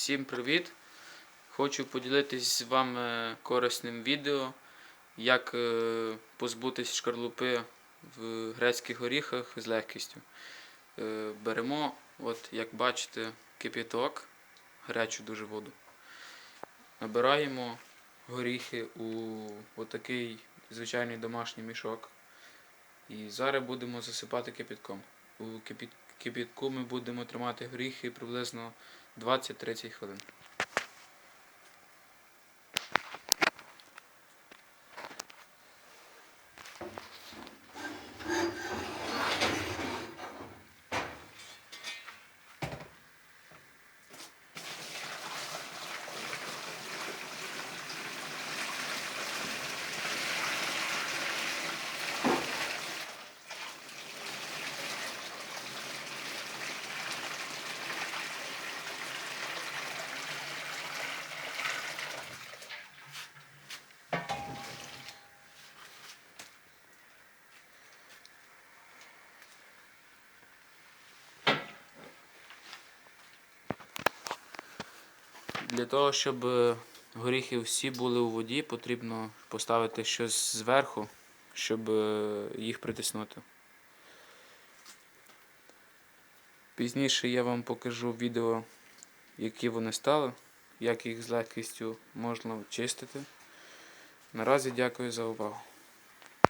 Всім привіт! Хочу поділитись з вами корисним відео, як е, позбутись шкарлупи в грецьких горіхах з легкістю. Е, Беремо, от як бачите, кип'яток, гарячу дуже воду. Набираємо горіхи у отакий звичайний домашній мішок. І зараз будемо засипати кипятком. У кипі- кипятку ми будемо тримати горіхи приблизно 20-30 хвилин. Для того, щоб е, горіхи всі були у воді, потрібно поставити щось зверху, щоб е, їх притиснути. Пізніше я вам покажу відео, які вони стали, як їх з легкістю можна чистити. Наразі дякую за увагу.